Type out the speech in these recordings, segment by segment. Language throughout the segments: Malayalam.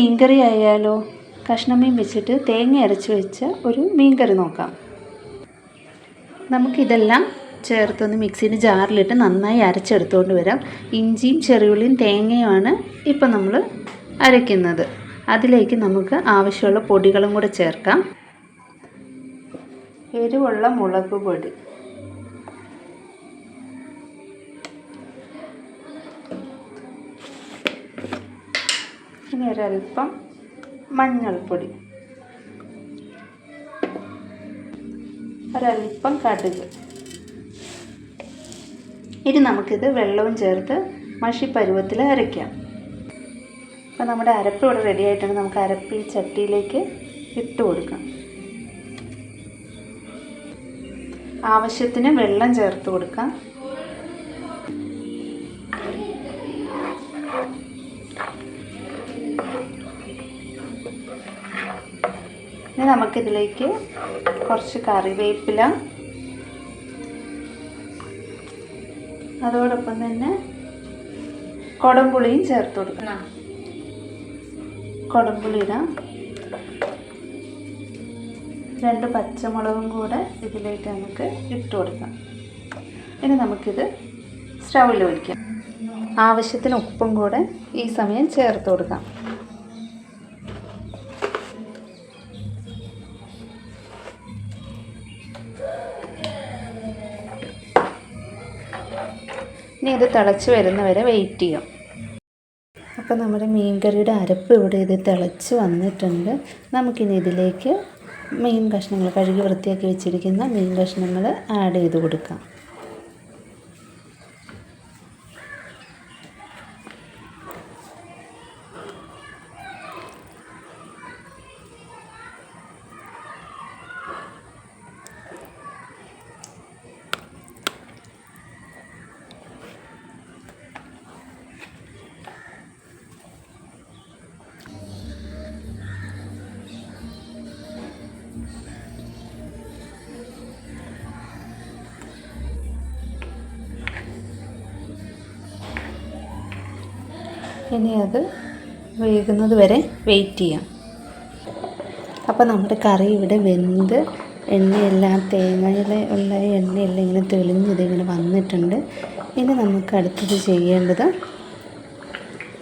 മീൻകറി ആയാലോ? കഷ്ണം മീൻ വെച്ചിട്ട് തേങ്ങ അരച്ച് വെച്ച ഒരു മീൻകറി നോക്കാം. നമുക്കിതെല്ലാം ചേർത്തൊന്ന് മിക്സിന് ജാറിലിട്ട് നന്നായി അരച്ചെടുത്തുകൊണ്ട് വരാം. ഇഞ്ചിയും ചെറിയുള്ളിയും തേങ്ങയുമാണ് ഇപ്പം നമ്മൾ അരയ്ക്കുന്നത്. അതിലേക്ക് നമുക്ക് ആവശ്യമുള്ള പൊടികളും കൂടെ ചേർക്കാം. എരിവുള്ള മുളക് പൊടി. ഇനി ഒരല്പം മഞ്ഞൾപ്പൊടി. ഒരല്പം കടുക്. ഇനി നമുക്കിത് വെള്ളവും ചേർത്ത് മഷി പരുവത്തിൽ അരയ്ക്കാം. അപ്പോൾ നമ്മുടെ അരപ്പ് ഇവിടെ റെഡി ആയിട്ടുണ്ട്. നമുക്ക് അരപ്പ് ഈ ചട്ടിയിലേക്ക് ഇട്ട് കൊടുക്കാം. ആവശ്യത്തിന് വെള്ളം ചേർത്ത് കൊടുക്കാം. ഇനി നമുക്കിതിലേക്ക് കുറച്ച് കറിവേപ്പില. അതോടൊപ്പം തന്നെ കുടംപുളിയും ചേർത്ത് കൊടുക്കണം. കുടംപുളി ഇടാം. രണ്ട് പച്ചമുളകും കൂടെ ഇതിലേക്ക് നമുക്ക് ഇട്ട് കൊടുക്കാം. ഇനി നമുക്കിത് സ്റ്റൗവിൽ ഒഴിക്കാം. ആവശ്യത്തിന് ഉപ്പും കൂടെ ഈ സമയം ചേർത്ത് കൊടുക്കാം. ഇനി ഇത് തിളച്ച് വരുന്നവരെ വെയിറ്റ് ചെയ്യാം. അപ്പോൾ നമ്മുടെ മീൻകറിയുടെ അരപ്പ് ഇവിടെ ഇത് തിളച്ച് വന്നിട്ടുണ്ട്. നമുക്കിനി ഇതിലേക്ക് മീൻ കഷ്ണങ്ങൾ കഴുകി വൃത്തിയാക്കി വെച്ചിരിക്കുന്ന മീൻ കഷ്ണങ്ങൾ ആഡ് ചെയ്ത് കൊടുക്കാം. ഇനി അത് വേകുന്നത് വരെ വെയിറ്റ് ചെയ്യാം. അപ്പോൾ നമ്മുടെ കറി ഇവിടെ വെന്ത് എണ്ണയെല്ലാം തേങ്ങയിൽ ഉള്ള എണ്ണയെല്ലാം ഇങ്ങനെ തെളിഞ്ഞത് ഇങ്ങനെ വന്നിട്ടുണ്ട്. ഇനി നമുക്ക് അടുത്തത് ചെയ്യേണ്ടത്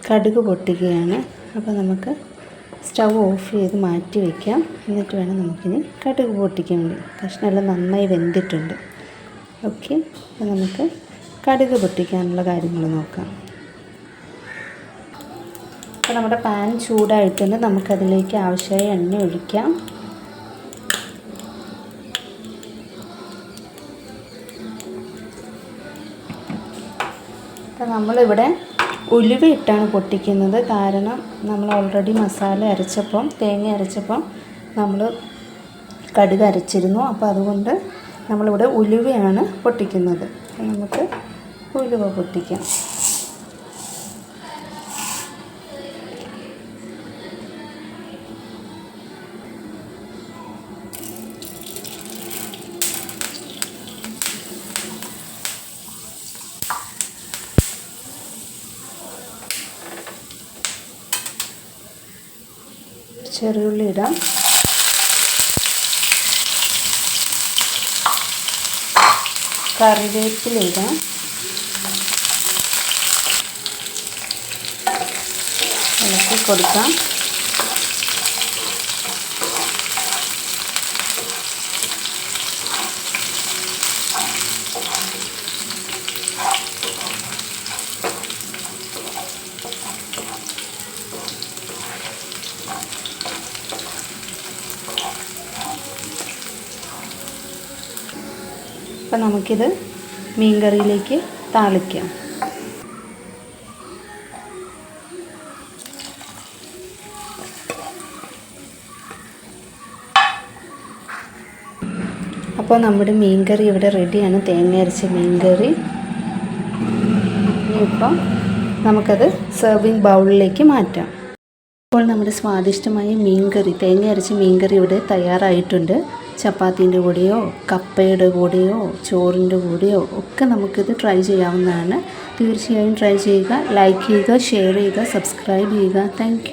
കടുക് പൊട്ടിക്കുകയാണ് അപ്പോൾ നമുക്ക് സ്റ്റൗ ഓഫ് ചെയ്ത് മാറ്റി വയ്ക്കാം എന്നിട്ട് വേണം നമുക്കിനി കടുക് പൊട്ടിക്കാൻ വേണ്ടി. കഷ്ണമെല്ലാം നന്നായി വെന്തിട്ടുണ്ട്. ഓക്കെ അപ്പോൾ നമുക്ക് കടുക് പൊട്ടിക്കാനുള്ള കാര്യങ്ങൾ നോക്കാം. അപ്പോൾ നമ്മുടെ പാൻ ചൂടായിട്ടുണ്ട്. നമുക്കതിലേക്ക് ആവശ്യമായ എണ്ണ ഒഴിക്കാം. അപ്പം നമ്മളിവിടെ ഉലുവ ഇട്ടാണ് പൊട്ടിക്കുന്നത്. കാരണം നമ്മൾ ഓൾറെഡി മസാല അരച്ചപ്പം തേങ്ങ അരച്ചപ്പം നമ്മൾ കടുക് അരച്ചിരുന്നു. അപ്പോൾ അതുകൊണ്ട് നമ്മളിവിടെ ഉലുവയാണ് പൊട്ടിക്കുന്നത്. നമുക്ക് ഉലുവ പൊട്ടിക്കാം. ചെറിയുള്ളി ഇടാം. കറിവേപ്പില ഇടാം. ഇളക്കി കൊടുക്കാം. അപ്പം നമുക്കിത് മീൻ കറിയിലേക്ക് താളിക്കാം. അപ്പോൾ നമ്മുടെ മീൻ കറി ഇവിടെ റെഡിയാണ്. തേങ്ങ അരച്ച മീൻ കറി ഇപ്പം നമുക്കത് സെർവിങ് ബൗളിലേക്ക് മാറ്റാം. ഇപ്പോൾ നമ്മുടെ സ്വാദിഷ്ടമായ മീൻ കറി തേങ്ങ അരച്ച മീൻ കറി ഇവിടെ തയ്യാറായിട്ടുണ്ട്. ചപ്പാത്തീന്റെ കൂടെയോ കപ്പയുടെ കൂടെയോ ചോറിന്റെ കൂടെയോ ഒക്കെ നമുക്കിത് ട്രൈ ചെയ്യാവുന്നതാണ്. തീർച്ചയായും ട്രൈ ചെയ്യുക ലൈക്ക് ചെയ്യുക ഷെയർ ചെയ്യുക സബ്സ്ക്രൈബ് ചെയ്യുക. താങ്ക്